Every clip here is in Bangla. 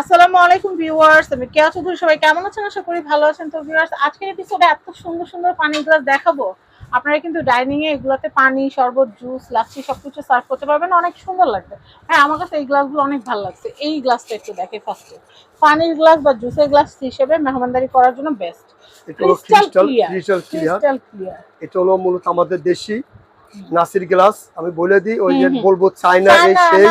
আসসালামু আলাইকুম ভিউয়ার্স আমি কেয়া চৌধুরী সবাই কেমন আছেন? আশা করি ভালো আছেন। তো ভিউয়ার্স আজকের এপিসোডে এত সুন্দর সুন্দর পানির গ্লাস দেখাবো। আপনারা কিন্তু ডাইনিং এ এগুলোতে পানি শরবত জুস লাচ্ছি সবকিছু সার্ভ করতে পারবেন। অনেক সুন্দর লাগবে। হ্যাঁ আমার কাছে এই গ্লাসগুলো অনেক ভালো লাগছে। এই গ্লাসটা একটু দেখে ফার্স্টে পানির গ্লাস বা জুসের গ্লাস হিসেবে মেহমানদারি করার জন্য বেস্ট এটা crystal crystal crystal clear crystal clear এটা হলো মূলত আমাদের দেশি নাসির গ্লাস আমি বলে দিই ওই যে। বলব চায়না এই সেই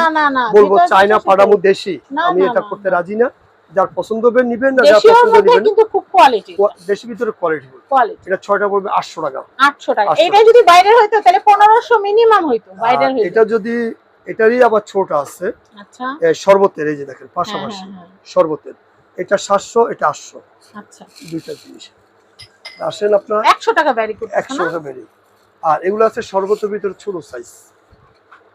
বলব চায়না পাঠামো দেশি। আমি এটা করতে রাজি না। যার পছন্দ হবে নিবেন না যার পছন্দ নিবেন কিন্তু খুব কোয়ালিটি দেশি ভিতরে কোয়ালিটি কোয়ালিটি এটা ছয়টা পড়বে আটশো টাকা। আটশো টাকা। এটা যদি বাইরের হইতো তাহলে পনেরোশো মিনিমাম হইতো বাইরের হইতো। এটা যদি এটারই আবার ছোট আছে। আচ্ছা। শরবতের এই যে দেখেন হ্যাঁ পাশাপাশি হ্যাঁ হ্যাঁ। শরবতের। এটা সাতশো এটা আটশো। আচ্ছা। দুইটা জিনিস। আসেন আপনার। একশো টাকা ব্যারি করতে একশো টাকা বেরি আর এগুলো আছে শরবতের ভিতরে ছোট সাইজ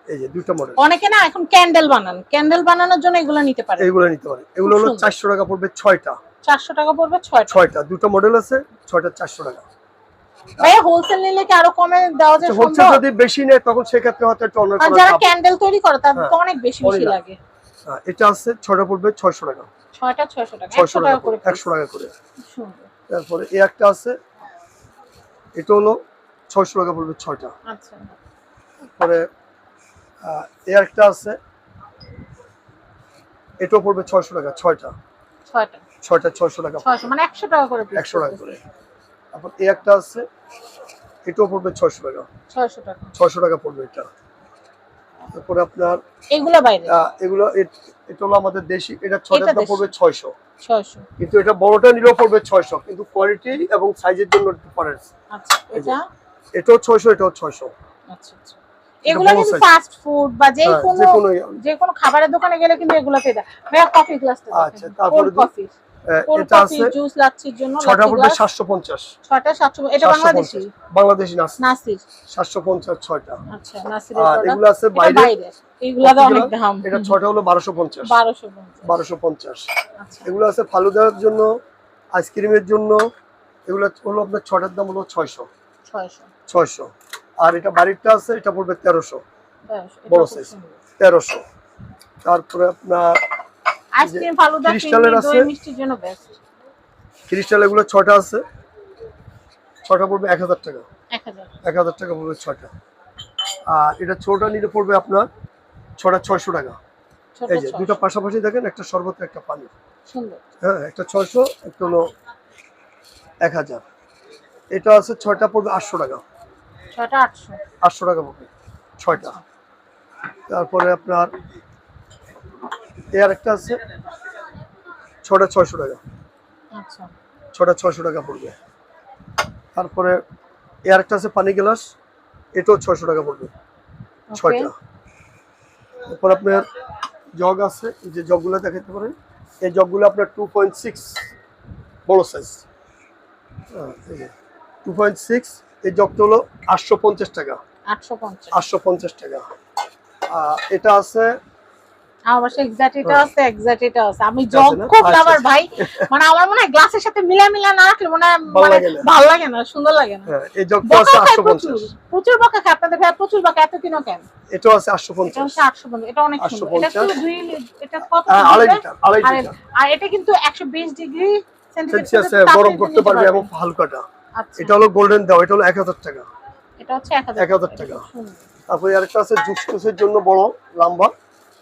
এই যে দুটো মডেল অনেকে না এখন ক্যান্ডেল বানান। ক্যান্ডেল বানানোর জন্য এগুলো নিতে পারে। এগুলো নিতে পারে। এগুলো হলো সুন্দর। চারশো টাকা পড়বে ছয়টা। চারশো টাকা পড়বে ছয়টা। ছয়টা। দুটো মডেল আছে ছয়টা চারশো টাকা। ভাইয়া হোলসেল নিলে কি আরও কমে দেওয়া যায় হচ্ছে যদি বেশি নেয় তখন সেক্ষেত্রে হয়তো একটু অন্য আর যারা ক্যান্ডেল তৈরি করে তাদের তো হ্যাঁ, অনেক বেশি বেশি লাগে। লাগে এটা আছে ছয়টা পড়বে ছয়শো টাকা। ছয়টা ছয়শো টাকা। ছয়শো একশো টাকা টাকা করে করে একশো টাকা করে। তারপরে এই একটা আছে এটা হলো ছয়শো টাকা পড়বে ছয়টা। আচ্ছা। আহ, এই একটা আছে। এটাও পড়বে ছয়শো টাকা ছয়টা। ছয়টা। ছয়টা ছয়শো টাকা মানে একশো টাকা করে একশো টাকা করে। তারপর এই একটা আছে এটাও পড়বে ছয়শো টাকা। ছয়শো টাকা। ছয়শো টাকা পড়বে এটা। তারপরে আপনার এগুলো বাইরে? এগুলো এটা হলো আমাদের দেশি এটা ছয়টার এটা পড়বে ছয়শো। কিন্তু এটা বড়টা নিলেও পড়বে ছয়শো কিন্তু কোয়ালিটি এবং সাইজের জন্য ডিফারেন্স আচ্ছা এটা? এটাও ছয়শো এটাও ছয়শো। আচ্ছা আচ্ছা। এগুলো কিন্তু ফাস্ট ফুড বা যে হ্যাঁ, কোনো যে কোনো খাবারের দোকানে গেলে কিন্তু এগুলো পেয়ে যায় ভাইয়া কফি গ্লাসটা আচ্ছা, তারপরে কফি এটা আছে জুস লাচ্ছির জন্য ছটা পড়বে এটা বাংলাদেশি? বাংলাদেশি নাস আচ্ছা আর এগুলো আছে বাইরে এগুলো অনেক দাম। এটা হলো আচ্ছা। এগুলো আছে ফালুদার জন্য আইসক্রিমের জন্য। এগুলো হলো আপনার ছটার দাম হলো ছয়শো। ছয়শো। ছয়শো। আর এটা বাড়িরটা আছে এটা পড়বে তেরোশো। বড়। সুন্দর। তেরোশো। তারপরে আপনার ক্রিস্টালের আছে। ক্রিস্টাল এগুলো ছটা আছে। ছটা পড়বে এক হাজার টাকা। এক হাজার। টাকা পড়বে ছটা আর এটা ছোটা নিলে পড়বে আপনার ছটা ছয়শো টাকা। ছোট এই যে দুটো পাশাপাশি দেখেন একটা শরবত একটা পানি। হ্যাঁ একটা ছয়শো একটা হলো এক হাজার। এটা আছে ছয়টা পড়বে আটশো টাকা। ছয়টা আটশো। আটশো টাকা পড়বে ছয়টা। তারপরে আপনার এর একটা আছে। ছটা ছয়শো টাকা। আচ্ছা। ছটা ছয়শো টাকা পড়বে। তারপরে এর একটা আছে পানি গ্লাস। এটাও ছয়শো টাকা পড়বে। ছয়টা। তারপর আপনার জগ আছে। যে জগগুলো দেখাতে পারেন। এই জগগুলো আপনার টু পয়েন্ট সিক্স বড় সাইজ টু পয়েন্ট সিক্স এই জগটা হলো আটশো পঞ্চাশ টাকা। আটশো পঞ্চাশ। টাকা। এটা আছে আমার বাসা এক্সাক্ট আছে এক্সাক্ট আছে। আমি জগ খুব আচ্ছা, লাভার আচ্ছা। ভাই। মানে আমার মনে হয় গ্লাসের সাথে মিলা মিলা না রাখলে মনে হয় মানে ভালো লাগে না সুন্দর লাগে না। হ্যাঁ এই জগটা আছে খায় আটশো প্রচুর। বকা খায়। আপনাদের ভাই প্রচুর বকা এত কিনো কেন? এটাও আছে আটশো এটা পঞ্চাশ হচ্ছে আটশো পঞ্চাশ। এটা অনেক সুন্দর। এটা তো দুই এটা কত হ্যাঁ, আড়াই লিটার আড়াই আর লিটার। আর এটা কিন্তু একশো বিশ ডিগ্রি সেলসিয়াসে গরম করতে পারবে এবং হালকাটা। এটা হলো গোল্ডেন দাও এটা হলো এক হাজার টাকা। এটা হচ্ছে এক হাজার 1000 টাকা। তারপরে আরেকটা আছে জন্য বড় লম্বা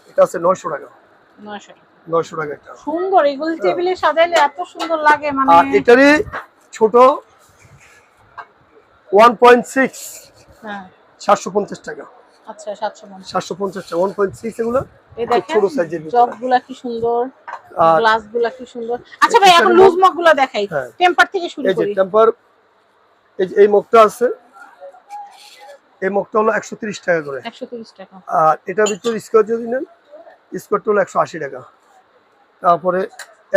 এটা আছে নয়শো টাকা। নয়শো টাকা। নয়শো টাকা একটা। সুন্দর এগুলো টেবিলে সাজাইলে এত সুন্দর লাগে মানে আর এটারই ছোট ওয়ান পয়েন্ট সিক্স হ্যাঁ। সাতশো পঞ্চাশ টাকা। আচ্ছা সাতশো পঞ্চাশ। সাতশো পঞ্চাশ টাকা ওয়ান পয়েন্ট সিক্স এগুলো এই দেখেন ছোট সাইজের। কি সুন্দর আর কি সুন্দর। আচ্ছা ভাই এখন এটার লুজ মগ- মগগুলা দেখাই। হ্যাঁ। টেম্পার থেকে শুরু এই যে টেম্পার এই মুখটা আছে। এই মুখটা হলো একশো তিরিশ টাকা করে। টাকা। আর এটার ভিতরে স্কোয়ার যদি নেন স্কোয়ারটা হলো একশো আশি টাকা। তারপরে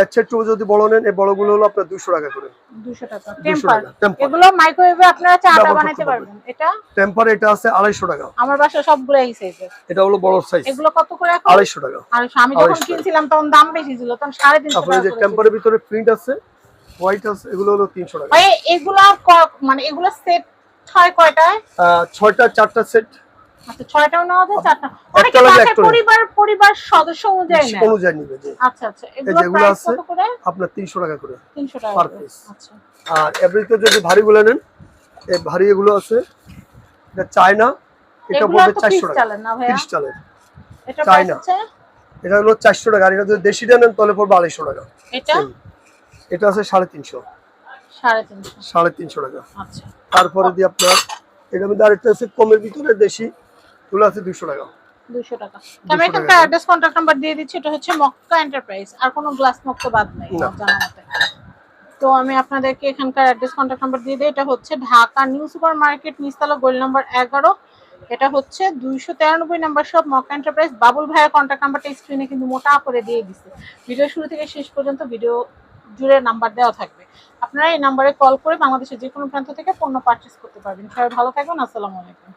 এর যদি বড় নেন এই বড়গুলো হলো আপনার দুশো টাকা করে। টেম্পার। এগুলো মাইক্রোওয়েভে আপনারা চা ব্যবহার বানাতে পারবেন। এটা? টেম্পার এটা আছে আড়াইশো টাকা। আমার বাসা সবগুলো এই সাইজের এটা হলো বড় সাইজ এগুলো কত করে এখন? আড়াইশো টাকা। আর আমি যখন কিনছিলাম তখন দাম বেশি ছিল তখন সাড়ে তিনশো টাকা টেম্পারের ভিতরে প্রিন্ট আছে হোয়াইট আছে এগুলো হলো তিনশো টাকা। ভাই এগুলা মানে এগুলো সেট হয় কয়টায়? ছয়টা চারটা সেট আচ্ছা ছয়টাও নেওয়া যায় চারটা। অনেকে বাসায় পরিবার পরিবার সদস্য অনুযায়ী নেয়। অনুযায়ী নিবে যে আচ্ছা আচ্ছা। এগুলো প্রাইস কত করে? আপনার তিনশো টাকা করে। 300 টাকা। আচ্ছা। আর এভরিতে যদি ভারীগুলো নেন এই ভারী এগুলো আছে এটা চায়না এটা টাকা। চালেন না ভাইয়া? তিরিশ চালের। এটা হলো চারশো টাকা। আর এটা যদি দেশিটা নেন তাহলে পড়বে আড়াইশো টাকা। এটা? Same। এটা আছে সাড়ে তিনশো। সাড়ে তিনশো। টাকা। আচ্ছা। তারপরে দিয়ে আপনার এটার মধ্যে আরেকটা আছে কমের ভিতরে দেশি এগুলো আছে দুশো টাকা। দুশো টাকা। 200 আমি এখানকার টাকা। অ্যাড্রেস কন্ট্যাক্ট নাম্বার দিয়ে দিচ্ছি এটা হচ্ছে মক্কা এন্টারপ্রাইজ আর কোনো গ্লাস মক্কা বাদ নেই না। আমার জানা মতে। তো আমি আপনাদেরকে এখানকার অ্যাড্রেস কন্ট্যাক্ট নাম্বার দিয়ে দিই এটা হচ্ছে ঢাকা নিউ সুপার মার্কেট নিস্তালা গোল নাম্বার এগারো। এটা হচ্ছে দুইশো তেরানব্বই নাম্বার সব মক্কা এন্টারপ্রাইজ বাবুল ভাইয়ের কন্ট্যাক্ট নাম্বারটা স্ক্রিনে কিন্তু মোটা করে দিয়ে দিচ্ছে ভিডিও শুরু থেকে শেষ পর্যন্ত ভিডিও জুড়ে নাম্বার দেওয়া থাকবে। আপনারা এই নাম্বারে কল করে বাংলাদেশের যে কোনো প্রান্ত থেকে পণ্য পারচেস করতে পারবেন। সবাই ভালো থাকবেন, আসসালামু আলাইকুম।